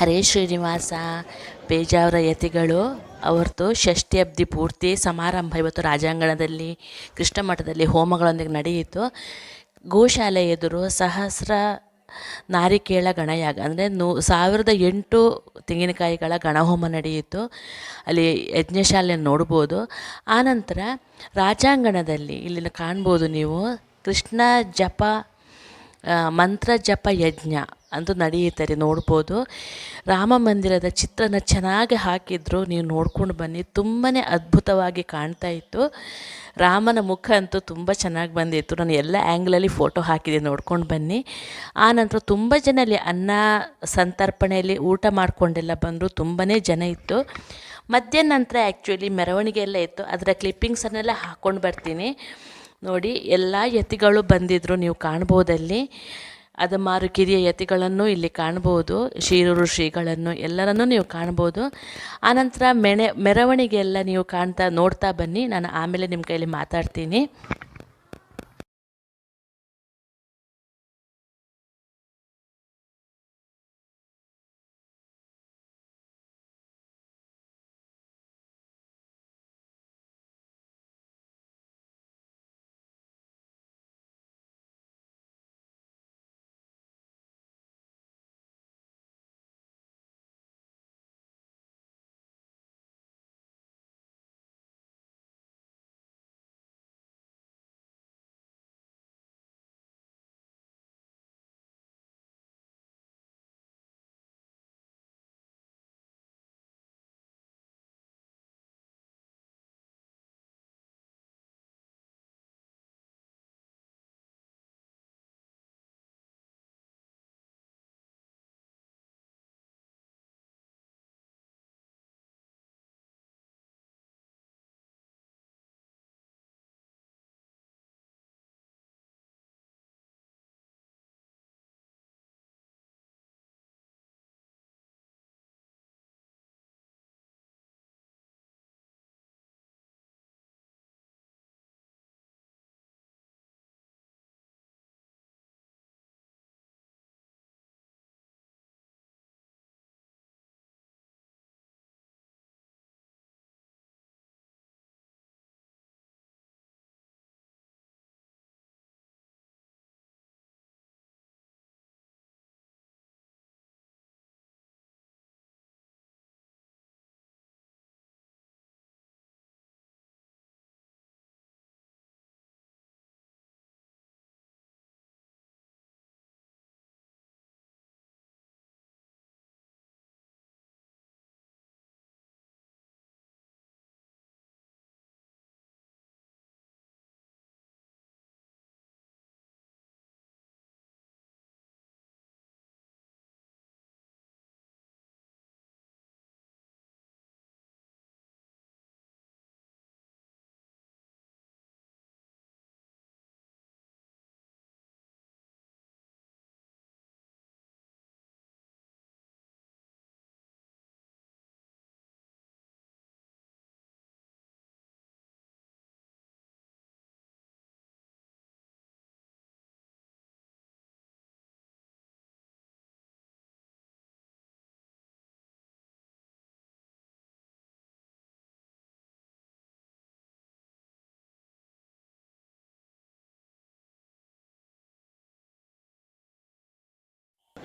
ಹರೇ ಶ್ರೀನಿವಾಸ, ಪೇಜಾವರ ಯತಿಗಳು, ಅವರದು ಷಷ್ಠಿ ಪೂರ್ತಿ ಸಮಾರಂಭ ಇವತ್ತು ರಾಜಾಂಗಣದಲ್ಲಿ ಕೃಷ್ಣ ಮಠದಲ್ಲಿ ಹೋಮಗಳೊಂದಿಗೆ ನಡೆಯಿತು. ಗೋಶಾಲೆ ಎದುರು ಸಹಸ್ರ ನಾರಿಕೇಳ ಗಣಯಾಗ, ಅಂದರೆ ನೂ, ಸಾವಿರದ ಎಂಟು ತೆಂಗಿನಕಾಯಿಗಳ ಗಣಹೋಮ ನಡೆಯಿತು. ಅಲ್ಲಿ ಯಜ್ಞಶಾಲೆ ನೋಡ್ಬೋದು. ಆನಂತರ ರಾಜಾಂಗಣದಲ್ಲಿ ಇಲ್ಲಿನ ಕಾಣ್ಬೋದು ನೀವು ಕೃಷ್ಣ ಜಪ ಮಂತ್ರ ಜಪ ಯಜ್ಞ ಅಂದು ನಡೆಯುತ್ತೆ ನೋಡ್ಬೋದು. ರಾಮ ಮಂದಿರದ ಚಿತ್ರನ ಚೆನ್ನಾಗಿ ಹಾಕಿದ್ರು, ನೀವು ನೋಡ್ಕೊಂಡು ಬನ್ನಿ. ತುಂಬಾ ಅದ್ಭುತವಾಗಿ ಕಾಣ್ತಾ ಇತ್ತು. ರಾಮನ ಮುಖ ಅಂತೂ ತುಂಬ ಚೆನ್ನಾಗಿ ಬಂದಿತ್ತು. ನಾನು ಎಲ್ಲ ಆ್ಯಂಗ್ಲಲ್ಲಿ ಫೋಟೋ ಹಾಕಿದೆ ನೋಡ್ಕೊಂಡು ಬನ್ನಿ. ಆನಂತರ ತುಂಬ ಜನ ಅಲ್ಲಿ ಅನ್ನ ಸಂತರ್ಪಣೆಯಲ್ಲಿ ಊಟ ಮಾಡಿಕೊಂಡೆಲ್ಲ ಬಂದರು ತುಂಬಾ ಜನ ಇತ್ತು. ಮಧ್ಯಾಹ್ನ ನಂತರ ಆ್ಯಕ್ಚುಲಿ ಮೆರವಣಿಗೆ ಎಲ್ಲ ಇತ್ತು. ಅದರ ಕ್ಲಿಪ್ಪಿಂಗ್ಸನ್ನೆಲ್ಲ ಹಾಕ್ಕೊಂಡು ಬರ್ತೀನಿ. ನೋಡಿ, ಎಲ್ಲ ಯತಿಗಳು ಬಂದಿದ್ದರು ನೀವು ಕಾಣ್ಬೋದಲ್ಲಿ. ಅದಮಾರು ಕಿರಿಯ ಯತಿಗಳನ್ನು ಇಲ್ಲಿ ಕಾಣ್ಬೋದು, ಶಿರೂರು ಶ್ರೀಗಳನ್ನು ಎಲ್ಲರನ್ನೂ ನೀವು ಕಾಣ್ಬೋದು. ಆನಂತರ ಮೆಣೆ ಮೆರವಣಿಗೆ ಎಲ್ಲ ನೀವು ಕಾಣ್ತಾ, ನೋಡ್ತಾ ಬನ್ನಿ. ನಾನು ಆಮೇಲೆ ನಿಮ್ಮ ಕೈಯಲ್ಲಿ ಮಾತಾಡ್ತೀನಿ.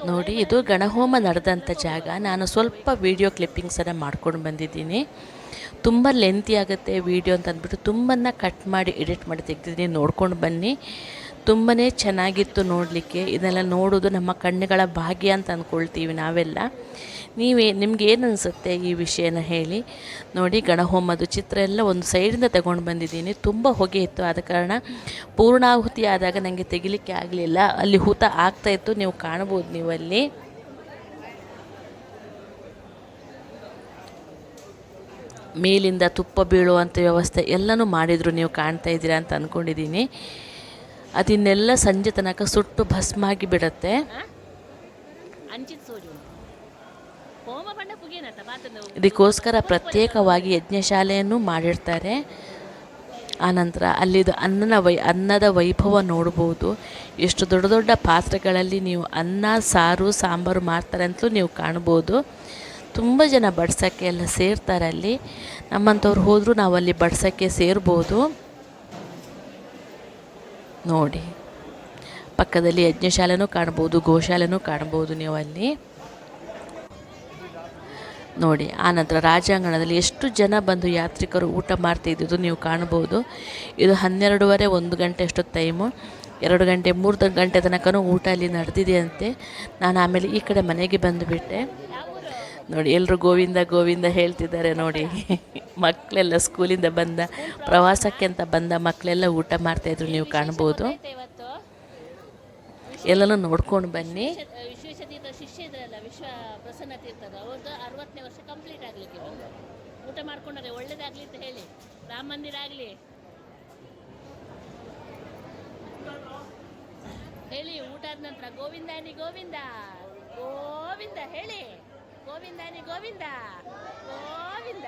ನೋಡಿ, ಇದು ಗಣಹೋಮ ನಡೆದಂಥ ಜಾಗ. ನಾನು ಸ್ವಲ್ಪ ವೀಡಿಯೋ ಕ್ಲಿಪ್ಪಿಂಗ್ಸನ್ನು ಮಾಡ್ಕೊಂಡು ಬಂದಿದ್ದೀನಿ. ತುಂಬ ಲೆಂತಿ ಆಗುತ್ತೆ ವೀಡಿಯೋ ಅಂತ ಅಂದ್ಬಿಟ್ಟು ತುಂಬನ್ನ ಕಟ್ ಮಾಡಿ ಎಡಿಟ್ ಮಾಡಿ ತೆಗೆದಿದ್ದೀನಿ. ನೋಡ್ಕೊಂಡು ಬನ್ನಿ. ತುಂಬಾ ಚೆನ್ನಾಗಿತ್ತು ನೋಡಲಿಕ್ಕೆ. ಇದೆಲ್ಲ ನೋಡೋದು ನಮ್ಮ ಕಣ್ಣುಗಳ ಭಾಗ್ಯ ಅಂತ ಅಂದ್ಕೊಳ್ತೀವಿ ನಾವೆಲ್ಲ. ನೀವೇ, ನಿಮ್ಗೆ ಏನು ಅನಿಸುತ್ತೆ ಈ ವಿಷಯನ ಹೇಳಿ? ನೋಡಿ ಗಣಹೋಮದ ಚಿತ್ರ ಎಲ್ಲ ಒಂದು ಸೈಡಿಂದ ತಗೊಂಡು ಬಂದಿದ್ದೀನಿ. ತುಂಬ ಹೊಗೆ ಇತ್ತು. ಆದ ಕಾರಣ ಪೂರ್ಣಾಹುತಿ ಆದಾಗ ನನಗೆ ತೆಗಿಲಿಕ್ಕೆ ಆಗಲಿಲ್ಲ. ಅಲ್ಲಿ ಹೂತ ಆಗ್ತಾಯಿತ್ತು ನೀವು ಕಾಣ್ಬೋದು ನೀವು ಅಲ್ಲಿ ಮೇಲಿಂದ ತುಪ್ಪ ಬೀಳುವಂಥ ವ್ಯವಸ್ಥೆ ಎಲ್ಲನೂ ಮಾಡಿದರು ನೀವು ಕಾಣ್ತಾ ಇದ್ದೀರಾ ಅಂತ ಅಂದ್ಕೊಂಡಿದ್ದೀನಿ ಅದನ್ನೆಲ್ಲ ಸಂಜೆ ತನಕ ಸುಟ್ಟು ಭಸ್ಮಾಗಿ ಬಿಡುತ್ತೆ. ಇದಕ್ಕೋಸ್ಕರ ಪ್ರತ್ಯೇಕವಾಗಿ ಯಜ್ಞಶಾಲೆಯನ್ನು ಮಾಡಿರ್ತಾರೆ. ಆನಂತರ ಅಲ್ಲಿದು ಅನ್ನನ ವೈ ಅನ್ನದ ವೈಭವ ನೋಡ್ಬೋದು. ಎಷ್ಟು ದೊಡ್ಡ ದೊಡ್ಡ ಪಾತ್ರೆಗಳಲ್ಲಿ ನೀವು ಅನ್ನ ಸಾರು ಸಾಂಬಾರು ಮಾಡ್ತಾರೆ ಅಂತಲೂ ನೀವು ಕಾಣ್ಬೋದು. ತುಂಬ ಜನ ಬಡ್ಸೋಕ್ಕೆ ಎಲ್ಲ ಸೇರ್ತಾರೆ ಅಲ್ಲಿ. ನಮ್ಮಂಥವ್ರು ಹೋದರೂ ನಾವು ಅಲ್ಲಿ ಬಡ್ಸೋಕ್ಕೆ ಸೇರ್ಬೋದು. ನೋಡಿ. ಪಕ್ಕದಲ್ಲಿ ಯಜ್ಞಶಾಲೆನೂ ಕಾಣ್ಬೋದು ಗೋಶಾಲೆನೂ ಕಾಣ್ಬೋದು ನೀವು ಅಲ್ಲಿ ನೋಡಿ ಆನಂತರ ರಾಜಾಂಗಣದಲ್ಲಿ ಎಷ್ಟು ಜನ ಬಂದು ಯಾತ್ರಿಕರು ಊಟ ಮಾಡ್ತಿದ್ದಿದ್ದು ನೀವು ಕಾಣ್ಬೋದು ಇದು ಹನ್ನೆರಡೂವರೆ, ಒಂದು ಗಂಟೆ ಅಷ್ಟೊತ್ತು ಟೈಮು ಎರಡು ಗಂಟೆ, ಮೂರು ಗಂಟೆ ತನಕನೂ ಊಟ ಅಲ್ಲಿ ನಡೆದಿದೆಯಂತೆ. ನಾನು ಆಮೇಲೆ ಈ ಕಡೆ ಮನೆಗೆ ಬಂದುಬಿಟ್ಟೆ ನೋಡಿ ಎಲ್ಲರೂ ಗೋವಿಂದ ಗೋವಿಂದ ಹೇಳ್ತಿದ್ದಾರೆ ನೋಡಿ. ಮಕ್ಕಳೆಲ್ಲ ಸ್ಕೂಲಿಂದ ಬಂದ, ಪ್ರವಾಸಕ್ಕೆ ಅಂತ ಬಂದ ಮಕ್ಕಳೆಲ್ಲ ಊಟ ಮಾಡ್ತಾಯಿದ್ರು ನೀವು ಕಾಣ್ಬೋದು. ಎಲ್ಲನೂ ನೋಡ್ಕೊಂಡು ಬನ್ನಿ. ಊಟ ಮಾಡ್ಕೊಂಡ್ರೆ ಒಳ್ಳೇದಾಗ್ಲಿ ಅಂತ ಹೇಳಿ. ರಾಮ ಹೇಳಿ, ಊಟ ಆದ ನಂತರ ಗೋವಿಂದಾನಿ ಗೋವಿಂದ ಗೋವಿಂದ ಹೇಳಿ. ಗೋವಿಂದಾನಿ ಗೋವಿಂದ ಗೋವಿಂದ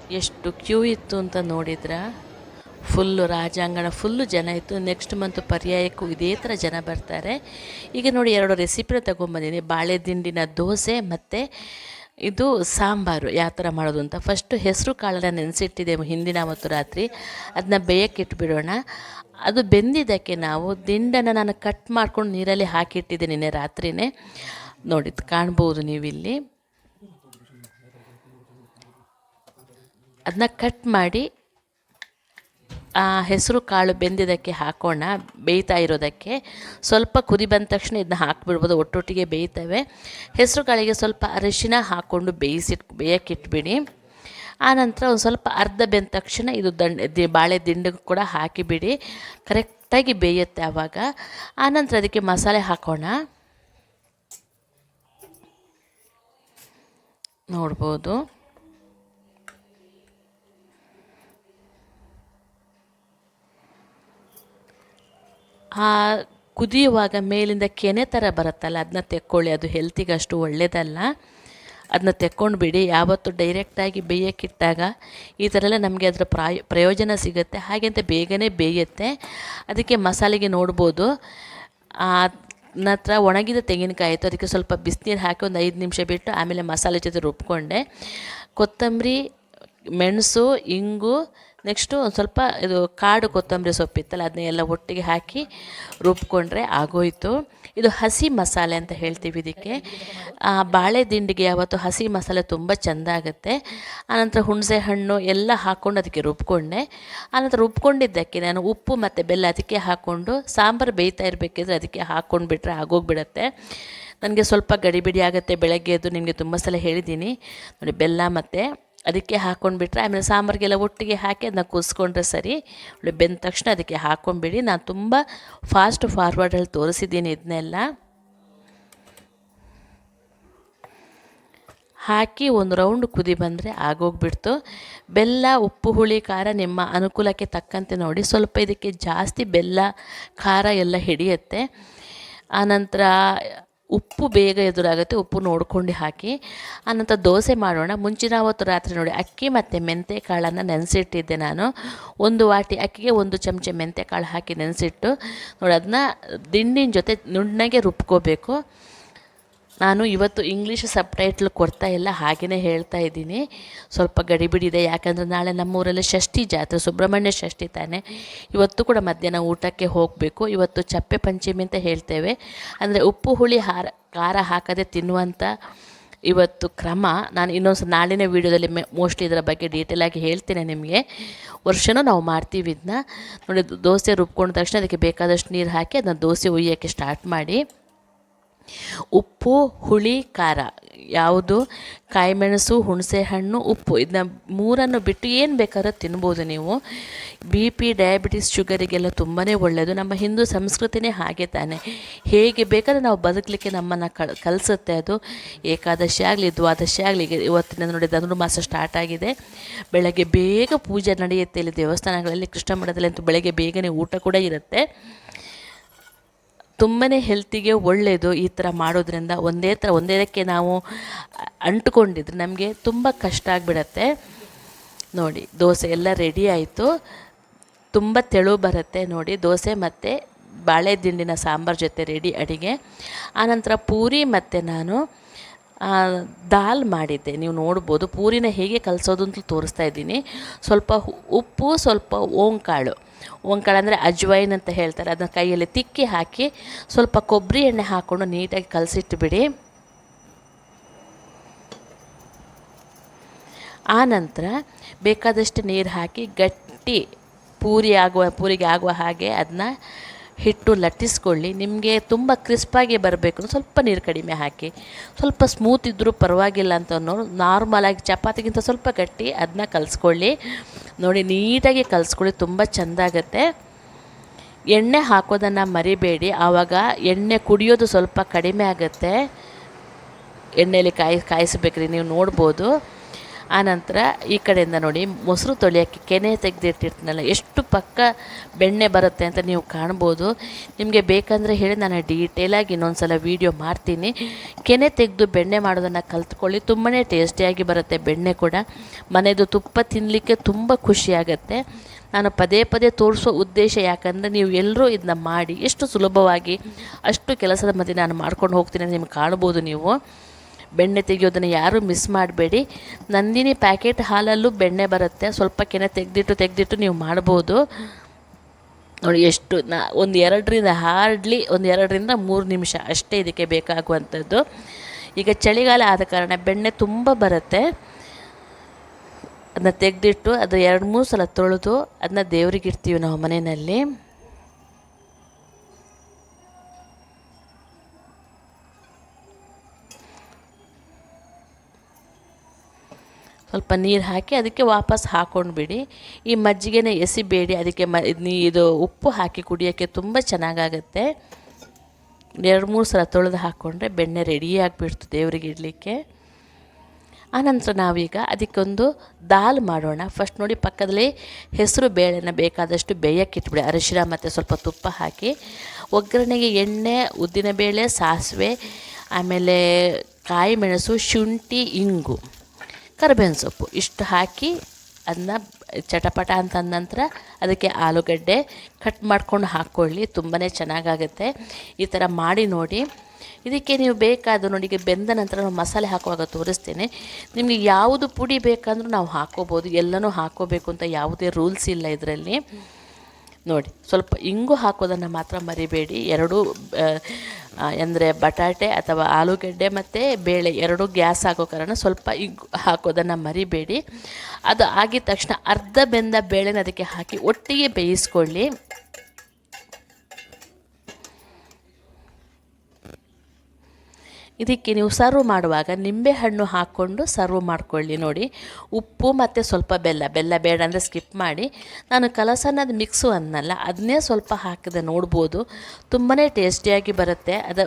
ಎಷ್ಟು ಕ್ಯೂ ಇತ್ತು ಅಂತ ನೋಡಿದ್ರ? ಫುಲ್ಲು ರಾಜಾಂಗಣ ಫುಲ್ಲು ಜನ ಇತ್ತು. ನೆಕ್ಸ್ಟ್ ಮಂತ್ ಪರ್ಯಾಯಕ್ಕೂ ಇದೇ ಥರ ಜನ ಬರ್ತಾರೆ. ಈಗ ನೋಡಿ ಎರಡು ರೆಸಿಪಿನ ತಗೊಂಬಂದಿದ್ದೀನಿ ಬಾಳೆ ದಿಂಡಿನ ದೋಸೆ ಮತ್ತು ಇದು ಸಾಂಬಾರು. ಯಾವ ಥರ ಮಾಡೋದು ಅಂತ. ಫಸ್ಟು ಹೆಸರು ಕಾಳನ್ನು ನೆನೆಸಿಟ್ಟಿದೆ ಹಿಂದಿನ ಮತ್ತು ರಾತ್ರಿ. ಅದನ್ನ ಬೇಯಕ್ಕೆ ಇಟ್ಬಿಡೋಣ ಅದು ಬೆಂದಿದ್ದಕ್ಕೆ ನಾವು ದಿಂಡನ್ನು ನಾನು ಕಟ್ ಮಾಡ್ಕೊಂಡು ನೀರಲ್ಲಿ ಹಾಕಿಟ್ಟಿದ್ದೆ ನಿನ್ನೆ ರಾತ್ರಿನೇ. ನೋಡಿ ಕಾಣ್ಬೋದು ನೀವಿಲ್ಲಿ. ಅದನ್ನ ಕಟ್ ಮಾಡಿ, ಆ ಹೆಸರು ಕಾಳು ಬೆಂದಿದ್ದಕ್ಕೆ ಹಾಕೋಣ, ಬೇಯ್ತಾ ಇರೋದಕ್ಕೆ. ಸ್ವಲ್ಪ ಕುದಿ ಬಂದ ತಕ್ಷಣ ಇದನ್ನ ಹಾಕ್ಬಿಡ್ಬೋದು, ಒಟ್ಟೊಟ್ಟಿಗೆ ಬೇಯ್ತವೆ. ಹೆಸರು ಕಾಳಿಗೆ ಸ್ವಲ್ಪ ಅರಿಶಿನ ಹಾಕ್ಕೊಂಡು ಬೇಯಿಸಿಟ್ ಬೇಯಕ್ಕಿಟ್ಬಿಡಿ. ಆನಂತರ ಒಂದು ಸ್ವಲ್ಪ ಅರ್ಧ ಬೆಂದ ತಕ್ಷಣ ಇದು ದಂಡ ಬಾಳೆ ದಿಂಡು ಕೂಡ ಹಾಕಿಬಿಡಿ. ಕರೆಕ್ಟಾಗಿ ಬೇಯುತ್ತೆ ಆವಾಗ ಆನಂತರ ಅದಕ್ಕೆ ಮಸಾಲೆ ಹಾಕೋಣ. ನೋಡ್ಬೋದು. ಆ ಕುದಿಯುವಾಗ ಮೇಲಿಂದ ಕೆನೆ ಥರ ಬರುತ್ತಲ್ಲ ಅದನ್ನ ತೆಕ್ಕೊಳ್ಳಿ. ಅದು ಹೆಲ್ತಿಗೆ ಅಷ್ಟು ಒಳ್ಳೆಯದಲ್ಲ ಅದನ್ನ ತೆಕ್ಕೊಂಡು ಬಿಡಿ. ಯಾವತ್ತು ಡೈರೆಕ್ಟಾಗಿ ಬೇಯಕ್ಕಿಟ್ಟಾಗ ಈ ಥರ ಎಲ್ಲ ನಮಗೆ ಅದರ ಪ್ರಾಯ, ಪ್ರಯೋಜನ ಸಿಗುತ್ತೆ. ಹಾಗೆ ಅಂತ ಬೇಗನೆ ಬೇಯುತ್ತೆ. ಅದಕ್ಕೆ ಮಸಾಲೆಗೆ ನೋಡ್ಬೋದು. ನಂತರ ಒಣಗಿದ ತೆಂಗಿನಕಾಯಿ ಇತ್ತು ಅದಕ್ಕೆ ಸ್ವಲ್ಪ ಬಿಸಿನೀರು ಹಾಕಿ ಒಂದು ಐದು ನಿಮಿಷ ಬಿಟ್ಟು ಆಮೇಲೆ ಮಸಾಲೆ ಜೊತೆ ರುಬ್ಕೊಂಡೆ. ಕೊತ್ತಂಬರಿ, ಮೆಣಸು, ಇಂಗು ನೆಕ್ಸ್ಟು ಒಂದು ಸ್ವಲ್ಪ ಇದು ಕಾಡು ಕೊತ್ತಂಬರಿ ಸೊಪ್ಪಿತ್ತಲ್ಲ ಅದನ್ನ ಎಲ್ಲ ಒಟ್ಟಿಗೆ ಹಾಕಿ ರುಬ್ಕೊಂಡ್ರೆ ಆಗೋಯಿತು. ಇದು ಹಸಿ ಮಸಾಲೆ ಅಂತ ಹೇಳ್ತೀವಿ ಇದಕ್ಕೆ. ಬಾಳೆ ದಿಂಡಿಗೆ ಯಾವತ್ತು ಹಸಿ ಮಸಾಲೆ ತುಂಬ ಚೆಂದ ಆಗುತ್ತೆ ಆನಂತರ ಹುಣಸೆ ಹಣ್ಣು ಎಲ್ಲ ಹಾಕ್ಕೊಂಡು ಅದಕ್ಕೆ ರುಬ್ಕೊಂಡೆ. ಆನಂತರ ರುಬ್ಕೊಂಡಿದ್ದಕ್ಕೆ ನಾನು ಉಪ್ಪು ಮತ್ತು ಬೆಲ್ಲ ಅದಕ್ಕೆ ಹಾಕ್ಕೊಂಡು ಸಾಂಬಾರು ಬೇಯ್ತಾ ಇರಬೇಕಿದ್ರೆ ಅದಕ್ಕೆ ಹಾಕ್ಕೊಂಡು ಬಿಟ್ಟರೆ ಆಗೋಗ್ಬಿಡತ್ತೆ. ನನಗೆ ಸ್ವಲ್ಪ ಗಡಿಬಿಡಿ ಆಗುತ್ತೆ ಬೆಳಗ್ಗೆ ಎದ್ದು, ನಿಮಗೆ ತುಂಬ ಸಲ ಹೇಳಿದ್ದೀನಿ ನೋಡಿ, ಬೆಲ್ಲ ಮತ್ತು ಅದಕ್ಕೆ ಹಾಕ್ಕೊಂಡ್ಬಿಟ್ರೆ ಆಮೇಲೆ ಸಾಂಬಾರಿಗೆಲ್ಲ ಒಟ್ಟಿಗೆ ಹಾಕಿ ಅದನ್ನ ಕುದಿಸ್ಕೊಂಡ್ರೆ ಸರಿ. ಬೆಂದ ತಕ್ಷಣ ಅದಕ್ಕೆ ಹಾಕ್ಕೊಂಬಿಡಿ ನಾನು ತುಂಬ ಫಾಸ್ಟ್ ಫಾರ್ವರ್ಡಲ್ಲಿ ತೋರಿಸಿದ್ದೀನಿ ಇದನ್ನೆಲ್ಲ ಹಾಕಿ ಒಂದು ರೌಂಡ್ ಕುದಿ ಬಂದರೆ ಆಗೋಗ್ಬಿಡ್ತು. ಬೆಲ್ಲ, ಉಪ್ಪು, ಹುಳಿ, ಖಾರ ನಿಮ್ಮ ಅನುಕೂಲಕ್ಕೆ ತಕ್ಕಂತೆ ನೋಡಿ. ಸ್ವಲ್ಪ ಇದಕ್ಕೆ ಜಾಸ್ತಿ ಬೆಲ್ಲ, ಖಾರ ಎಲ್ಲ ಹಿಡಿಯುತ್ತೆ. ಆನಂತರ ಉಪ್ಪು ಬೇಗ ಎದುರಾಗುತ್ತೆ, ಉಪ್ಪು ನೋಡ್ಕೊಂಡು ಹಾಕಿ. ಆನಂತರ ದೋಸೆ ಮಾಡೋಣ. ಮುಂಚಿನ ಅವತ್ತು ರಾತ್ರಿ ನೋಡಿ, ಅಕ್ಕಿ ಮತ್ತು ಮೆಂತೆ ಕಾಳನ್ನು ನೆನೆಸಿಟ್ಟಿದ್ದೆ ನಾನು. ಒಂದು ವಾಟಿ ಅಕ್ಕಿಗೆ ಒಂದು ಚಮಚ ಮೆಂತೆ ಕಾಳು ಹಾಕಿ ನೆನೆಸಿಟ್ಟು, ನೋಡಿ ಅದನ್ನ ದಿಂಡಿನ ಜೊತೆ ನುಣ್ಣಗೆ ರುಬ್ಕೋಬೇಕು. ನಾನು ಇವತ್ತು ಇಂಗ್ಲೀಷ್ ಸಬ್ಟೈಟ್ಲ್ ಕೊಡ್ತಾ ಇಲ್ಲ ಹಾಗೆಯೇ ಹೇಳ್ತಾ ಇದ್ದೀನಿ. ಸ್ವಲ್ಪ ಗಡಿಬಿಡಿದೆ ಯಾಕಂದರೆ ನಾಳೆ ನಮ್ಮೂರಲ್ಲಿ ಷಷ್ಠಿ ಜಾತ್ರೆ, ಸುಬ್ರಹ್ಮಣ್ಯ ಷಷ್ಠಿ ತಾನೆ. ಇವತ್ತು ಕೂಡ ಮಧ್ಯಾಹ್ನ ಊಟಕ್ಕೆ ಹೋಗಬೇಕು. ಇವತ್ತು ಚಪ್ಪೆ ಪಂಚಮಿ ಅಂತ ಹೇಳ್ತೇವೆ. ಅಂದರೆ ಉಪ್ಪು, ಹುಳಿ, ಹಾರ, ಖಾರ ಹಾಕದೆ ತಿನ್ನುವಂಥ ಇವತ್ತು ಕ್ರಮ. ನಾನು ಇನ್ನೊಂದು ನಾಳಿನ ವೀಡಿಯೋದಲ್ಲಿ ಮೆ ಮೋಸ್ಟ್ಲಿ ಇದರ ಬಗ್ಗೆ ಡೀಟೇಲಾಗಿ ಹೇಳ್ತೇನೆ ನಿಮಗೆ. ವರ್ಷನೂ ನಾವು ಮಾಡ್ತೀವಿ ಇದನ್ನ ನೋಡಿ, ದೋಸೆ ರುಬ್ಕೊಂಡ ತಕ್ಷಣ ಅದಕ್ಕೆ ಬೇಕಾದಷ್ಟು ನೀರು ಹಾಕಿ, ಅದನ್ನ ದೋಸೆ ಉಯ್ಯೋಕ್ಕೆ ಸ್ಟಾರ್ಟ್ ಮಾಡಿ. ಉಪ್ಪು, ಹುಳಿ, ಖಾರ. ಯಾವುದು? ಕಾಯಿಮೆಣಸು, ಹುಣಸೆಹಣ್ಣು, ಉಪ್ಪು. ಇದನ್ನ ಮೂರನ್ನು ಬಿಟ್ಟು ಏನು ಬೇಕಾದ್ರೂ ತಿನ್ಬೋದು ನೀವು. ಬಿ ಪಿ, ಡಯಾಬಿಟಿಸ್, ಶುಗರಿಗೆಲ್ಲ ತುಂಬಾ ಒಳ್ಳೆಯದು ನಮ್ಮ ಹಿಂದೂ ಸಂಸ್ಕೃತಿನೇ ಹಾಗೆ ತಾನೆ. ಹೇಗೆ ಬೇಕಾದ್ರೆ ನಾವು ಬದುಕಲಿಕ್ಕೆ ನಮ್ಮನ್ನು ಕಲ್ ಕಲಿಸುತ್ತೆ ಅದು. ಏಕಾದಶಿ ಆಗಲಿ, ದ್ವಾದಶಿ ಆಗಲಿ ಇವತ್ತಿನ ನೋಡಿ ಧನುರ್ಮಾಸ ಸ್ಟಾರ್ಟ್ ಆಗಿದೆ. ಬೆಳಗ್ಗೆ ಬೇಗ ಪೂಜೆ ನಡೆಯುತ್ತೆ. ಇಲ್ಲಿ ದೇವಸ್ಥಾನಗಳಲ್ಲಿ, ಕೃಷ್ಣ ಮಠದಲ್ಲಿ ಅಂತೂ ಬೆಳಗ್ಗೆ ಬೇಗನೆ ಊಟ ಕೂಡ ಇರುತ್ತೆ. ತುಂಬಾ ಹೆಲ್ತಿಗೆ ಒಳ್ಳೆಯದು ಈ ಥರ ಮಾಡೋದ್ರಿಂದ. ಒಂದೇ ಥರ ಒಂದೇದಕ್ಕೆ ನಾವು ಅಂಟ್ಕೊಂಡಿದ್ರೆ ನಮಗೆ ತುಂಬ ಕಷ್ಟ ಆಗಿಬಿಡತ್ತೆ. ನೋಡಿ, ದೋಸೆ ಎಲ್ಲ ರೆಡಿ ಆಯಿತು. ತುಂಬ ತೆಳು ಬರುತ್ತೆ ನೋಡಿ, ದೋಸೆ ಮತ್ತು ಬಾಳೆ ದಿಂಡಿನ ಸಾಂಬಾರು ಜೊತೆ ರೆಡಿ ಅಡಿಗೆ. ಆನಂತರ ಪೂರಿ ಮತ್ತು ನಾನು ದಾಲ್ ಮಾಡಿದ್ದೆ. ನೀವು ನೋಡ್ಬೋದು, ಪೂರಿನ ಹೇಗೆ ಕಲಸೋದು ಅಂತ ತೋರಿಸ್ತಾ ಇದ್ದೀನಿ. ಸ್ವಲ್ಪ ಉಪ್ಪು, ಸ್ವಲ್ಪ ಓಂಕಾಳು. ಓಂಕಾಳು ಅಂದರೆ ಅಜ್ವೈನ್ ಅಂತ ಹೇಳ್ತಾರೆ. ಅದನ್ನ ಕೈಯಲ್ಲಿ ತಿಕ್ಕಿ ಹಾಕಿ ಸ್ವಲ್ಪ ಕೊಬ್ಬರಿ ಎಣ್ಣೆ ಹಾಕ್ಕೊಂಡು ನೀಟಾಗಿ ಕಲಸಿಟ್ಬಿಡಿ. ಆನಂತರ ನಂತರ ಬೇಕಾದಷ್ಟು ನೀರು ಹಾಕಿ ಗಟ್ಟಿ ಪೂರಿ ಆಗುವ, ಪೂರಿಗೆ ಆಗುವ ಹಾಗೆ ಅದನ್ನ ಹಿಟ್ಟು ಲಟ್ಟಿಸ್ಕೊಳ್ಳಿ, ನಿಮಗೆ ತುಂಬ ಕ್ರಿಸ್ಪಾಗಿ ಬರಬೇಕು ಸ್ವಲ್ಪ ನೀರು ಕಡಿಮೆ ಹಾಕಿ, ಸ್ವಲ್ಪ ಸ್ಮೂತ್ ಇದ್ದರೂ ಪರವಾಗಿಲ್ಲ ಅಂತ ಅನ್ನೋರು ನಾರ್ಮಲಾಗಿ ಚಪಾತಿಗಿಂತ ಸ್ವಲ್ಪ ಗಟ್ಟಿ ಅದನ್ನ ಕಲಿಸ್ಕೊಳ್ಳಿ. ನೋಡಿ, ನೀಟಾಗಿ ಕಲಿಸ್ಕೊಳ್ಳಿ, ತುಂಬ ಚೆಂದಾಗತ್ತೆ. ಎಣ್ಣೆ ಹಾಕೋದನ್ನು ಮರಿಬೇಡಿ, ಆವಾಗ ಎಣ್ಣೆ ಕುಡಿಯೋದು ಸ್ವಲ್ಪ ಕಡಿಮೆ ಆಗುತ್ತೆ. ಎಣ್ಣೆಯಲ್ಲಿ ಕಾಯಿ, ಕಾಯಿಸ್ಬೇಕ್ರಿ, ನೀವು ನೋಡ್ಬೋದು. ಆನಂತರ ಈ ಕಡೆಯಿಂದ ನೋಡಿ ಮೊಸರು ತೊಳೆಯೋಕ್ಕೆ ಕೆನೆ ತೆಗೆದಿಟ್ಟಿರ್ತೀನಲ್ಲ, ಎಷ್ಟು ಪಕ್ಕ ಬೆಣ್ಣೆ ಬರುತ್ತೆ ಅಂತ ನೀವು ಕಾಣ್ಬೋದು. ನಿಮಗೆ ಬೇಕಂದರೆ ಹೇಳಿ, ನಾನು ಡೀಟೇಲಾಗಿ ಇನ್ನೊಂದು ಸಲ ವೀಡಿಯೋ ಮಾಡ್ತೀನಿ. ಕೆನೆ ತೆಗೆದು ಬೆಣ್ಣೆ ಮಾಡೋದನ್ನು ಕಲ್ತ್ಕೊಳ್ಳಿ ತುಂಬಾ ಟೇಸ್ಟಿಯಾಗಿ ಬರುತ್ತೆ ಬೆಣ್ಣೆ ಕೂಡ. ಮನೆಯದು ತುಪ್ಪ ತಿನ್ನಲಿಕ್ಕೆ ತುಂಬ ಖುಷಿಯಾಗತ್ತೆ ನಾನು ಪದೇ ಪದೇ ತೋರಿಸೋ ಉದ್ದೇಶ ಯಾಕಂದರೆ ನೀವು ಎಲ್ಲರೂ ಇದನ್ನ ಮಾಡಿ, ಎಷ್ಟು ಸುಲಭವಾಗಿ ಅಷ್ಟು ಕೆಲಸದ ಮಧ್ಯೆ ನಾನು ಮಾಡ್ಕೊಂಡು ಹೋಗ್ತೀನಿ ಅಂತ ನಿಮ್ಗೆ ಕಾಣ್ಬೋದು ನೀವು. ಬೆಣ್ಣೆ ತೆಗೆಯೋದನ್ನು ಯಾರೂ ಮಿಸ್ ಮಾಡಬೇಡಿ. ನಂದಿನಿ ಪ್ಯಾಕೆಟ್ ಹಾಲಲ್ಲೂ ಬೆಣ್ಣೆ ಬರುತ್ತೆ. ಸ್ವಲ್ಪ ಕೆನೆ ತೆಗೆದಿಟ್ಟು ತೆಗೆದಿಟ್ಟು ನೀವು ಮಾಡ್ಬೋದು. ನೋಡಿ ಎಷ್ಟು ನಾ ಒಂದು ಎರಡರಿಂದ ಹಾರ್ಡ್ಲಿ ಒಂದು ಎರಡರಿಂದ ಮೂರು ನಿಮಿಷ ಅಷ್ಟೇ ಇದಕ್ಕೆ ಬೇಕಾಗುವಂಥದ್ದು. ಈಗ ಚಳಿಗಾಲ ಆದ ಕಾರಣ ಬೆಣ್ಣೆ ತುಂಬ ಬರುತ್ತೆ. ಅದನ್ನ ತೆಗೆದಿಟ್ಟು ಅದು ಎರಡು ಮೂರು ಸಲ ತೊಳೆದು ಅದನ್ನ ದೇವ್ರಿಗೆ ಇಡ್ತೀವಿ ನಾವು ಮನೆಯಲ್ಲಿ. ಸ್ವಲ್ಪ ನೀರು ಹಾಕಿ ಅದಕ್ಕೆ ವಾಪಸ್ ಹಾಕ್ಕೊಂಡು ಬಿಡಿ ಈ ಮಜ್ಜಿಗೆನ ಎಸಿಬೇಡಿ, ಅದಕ್ಕೆ ಮ ಇದು ಉಪ್ಪು ಹಾಕಿ ಕುಡಿಯೋಕ್ಕೆ ತುಂಬ ಚೆನ್ನಾಗಾಗತ್ತೆ. ಎರಡು, ಮೂರು ಸಲ ತೊಳೆದು ಹಾಕ್ಕೊಂಡ್ರೆ ಬೆಣ್ಣೆ ರೆಡಿ ಆಗಿಬಿಡ್ತು ದೇವರಿಗೆ ಇಡಲಿಕ್ಕೆ. ಆನಂತರ ನಾವೀಗ ಅದಕ್ಕೊಂದು ದಾಲ್ ಮಾಡೋಣ. ಫಸ್ಟ್ ನೋಡಿ ಪಕ್ಕದಲ್ಲಿ ಹೆಸರು ಬೇಳೆನ ಬೇಕಾದಷ್ಟು ಬೇಯಕ್ಕೆ ಇಟ್ಬಿಡಿ. ಅರಿಶಿನ ಮತ್ತು ಸ್ವಲ್ಪ ತುಪ್ಪ ಹಾಕಿ. ಒಗ್ಗರಣೆಗೆ ಎಣ್ಣೆ, ಉದ್ದಿನಬೇಳೆ, ಸಾಸಿವೆ, ಆಮೇಲೆ ಕಾಯಿ ಮೆಣಸು, ಶುಂಠಿ, ಇಂಗು. ಕರಿಬೇವಿನ ಸೊಪ್ಪು ಇಷ್ಟು ಹಾಕಿ ಅದನ್ನ ಚಟಪಟ ಅಂತ ಅಂದ ನಂತರ ಅದಕ್ಕೆ ಆಲೂಗಡ್ಡೆ ಕಟ್ ಮಾಡ್ಕೊಂಡು ಹಾಕ್ಕೊಳ್ಳಿ ತುಂಬಾ ಚೆನ್ನಾಗಾಗುತ್ತೆ. ಈ ಥರ ಮಾಡಿ ನೋಡಿ. ಇದಕ್ಕೆ ನೀವು ಬೇಕಾದ ನೋಡಿ ಬೆಂದ ನಂತರ ನಾವು ಮಸಾಲೆ ಹಾಕುವಾಗ ತೋರಿಸ್ತೇನೆ. ನಿಮಗೆ ಯಾವುದು ಪುಡಿ ಬೇಕಂದ್ರೂ ನಾವು ಹಾಕೋಬೋದು, ಎಲ್ಲನೂ ಹಾಕೋಬೇಕು ಅಂತ ಯಾವುದೇ ರೂಲ್ಸ್ ಇಲ್ಲ ಇದರಲ್ಲಿ. ನೋಡಿ, ಸ್ವಲ್ಪ ಇಂಗು ಹಾಕೋದನ್ನು ಮಾತ್ರ ಮರಿಬೇಡಿ. ಎರಡೂ ಅಂದರೆ ಬಟಾಟೆ ಅಥವಾ ಆಲೂಗಡ್ಡೆ ಮತ್ತು ಬೇಳೆ ಎರಡೂ ಗ್ಯಾಸ್ ಹಾಕೋ ಕಾರಣ ಸ್ವಲ್ಪ ಇಂಗು ಹಾಕೋದನ್ನು ಮರಿಬೇಡಿ. ಅದು ಆಗಿದ ತಕ್ಷಣ ಅರ್ಧ ಬೆಂದ ಬೇಳೆನ ಅದಕ್ಕೆ ಹಾಕಿ ಒಟ್ಟಿಗೆ ಬೇಯಿಸ್ಕೊಳ್ಳಿ. ಇದಕ್ಕೆ ನೀವು ಸರ್ವ್ ಮಾಡುವಾಗ ನಿಂಬೆಹಣ್ಣು ಹಾಕ್ಕೊಂಡು ಸರ್ವ್ ಮಾಡ್ಕೊಳ್ಳಿ ನೋಡಿ. ಉಪ್ಪು ಮತ್ತು ಸ್ವಲ್ಪ ಬೆಲ್ಲ ಬೆಲ್ಲ ಬೇಡ ಅಂದರೆ ಸ್ಕಿಪ್ ಮಾಡಿ. ನಾನು ಕಲಸನ್ನದ ಮಿಕ್ಸು ಅನ್ನಲ್ಲ, ಅದನ್ನೇ ಸ್ವಲ್ಪ ಹಾಕಿದೆ ನೋಡ್ಬೋದು. ತುಂಬಾ ಟೇಸ್ಟಿಯಾಗಿ ಬರುತ್ತೆ. ಅದು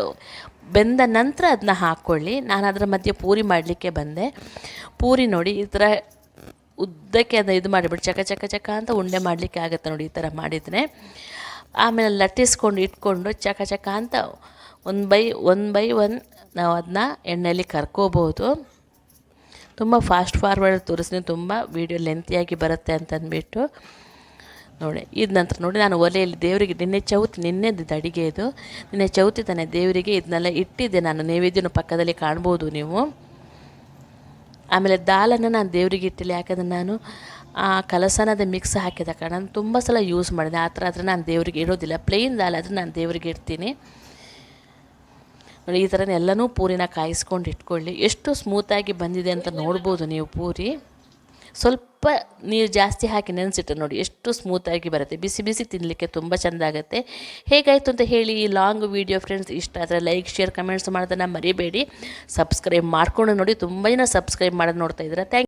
ಬೆಂದ ನಂತರ ಅದನ್ನ ಹಾಕ್ಕೊಳ್ಳಿ. ನಾನು ಅದರ ಮಧ್ಯೆ ಪೂರಿ ಮಾಡಲಿಕ್ಕೆ ಬಂದೆ. ಪೂರಿ ನೋಡಿ, ಈ ಥರ ಉದ್ದಕ್ಕೆ ಅದನ್ನ ಇದು ಮಾಡಿಬಿಟ್ಟು ಚಕ ಚಕ ಚಕ ಅಂತ ಉಂಡೆ ಮಾಡಲಿಕ್ಕೆ ಆಗುತ್ತೆ ನೋಡಿ ಈ ಥರ ಮಾಡಿದರೆ. ಆಮೇಲೆ ಲಟ್ಟಿಸ್ಕೊಂಡು, ಇಟ್ಕೊಂಡು ಚಕ ಚಕ ಅಂತ ಒಂದು ಬೈ ಒನ್ ಬೈ ಒನ್ ನಾವು ಅದನ್ನ ಎಣ್ಣೆಯಲ್ಲಿ ಕರ್ಕೋಬೋದು. ತುಂಬ ಫಾಸ್ಟ್ ಫಾರ್ವರ್ಡ್ ತೋರಿಸ್ತೀನಿ, ತುಂಬ ವೀಡಿಯೋ ಲೆಂತಿಯಾಗಿ ಬರುತ್ತೆ ಅಂತಂದ್ಬಿಟ್ಟು. ನೋಡಿ, ಇದು ನಂತರ ನೋಡಿ, ನಾನು ಒಲೆಯಲ್ಲಿ ದೇವರಿಗೆ ನಿನ್ನೆ ಚೌತಿ ನಿನ್ನೆದ್ದು ಅಡುಗೆ ಇದು. ನಿನ್ನೆ ಚೌತಿ ತಾನೆ ದೇವರಿಗೆ ಇದನ್ನೆಲ್ಲ ಇಟ್ಟಿದ್ದೆ ನಾನು, ನೈವೇದ್ಯನ ಪಕ್ಕದಲ್ಲಿ ಕಾಣ್ಬೋದು ನೀವು. ಆಮೇಲೆ ದಾಲನ್ನು ನಾನು ದೇವರಿಗೆ ಇಟ್ಟಿಲ್ಲ, ಯಾಕಂದರೆ ನಾನು ಆ ಕಲಸನದ ಮಿಕ್ಸ್ ಹಾಕಿದ ಕಾರಣ ತುಂಬ ಸಲ ಯೂಸ್ ಮಾಡಿದೆ. ಆ ಥರ ಆದರೆ ನಾನು ದೇವರಿಗೆ ಇಡೋದಿಲ್ಲ. ಪ್ಲೇನ್ ದಾಲ್ ಆದರೆ ನಾನು ದೇವರಿಗೆ ಇಡ್ತೀನಿ. ನೋಡಿ, ಈ ಥರ ಎಲ್ಲನೂ ಪೂರಿನ ಕಾಯಿಸ್ಕೊಂಡು ಇಟ್ಕೊಳ್ಳಿ. ಎಷ್ಟು ಸ್ಮೂತಾಗಿ ಬಂದಿದೆ ಅಂತ ನೋಡ್ಬೋದು ನೀವು ಪೂರಿ. ಸ್ವಲ್ಪ ನೀರು ಜಾಸ್ತಿ ಹಾಕಿ ನೆನೆಸಿಟ್ಟು ನೋಡಿ, ಎಷ್ಟು ಸ್ಮೂತಾಗಿ ಬರುತ್ತೆ. ಬಿಸಿ ಬಿಸಿ ತಿನ್ನಲಿಕ್ಕೆ ತುಂಬ ಚೆಂದ ಆಗುತ್ತೆ. ಹೇಗಾಯಿತು ಅಂತ ಹೇಳಿ ಈ ಲಾಂಗ್ ವೀಡಿಯೋ ಫ್ರೆಂಡ್ಸ್ ಇಷ್ಟ ಆದರೆ ಲೈಕ್ ಶೇರ್ ಕಮೆಂಟ್ಸ್ ಮಾಡೋದನ್ನು ಮರಿಬೇಡಿ. ಸಬ್ಸ್ಕ್ರೈಬ್ ಮಾಡ್ಕೊಂಡು ನೋಡಿ, ತುಂಬ ಜನ ಸಬ್ಸ್ಕ್ರೈಬ್ ಮಾಡೋದು ನೋಡ್ತಾ ಇದ್ದೀರಾ ಥ್ಯಾಂಕ್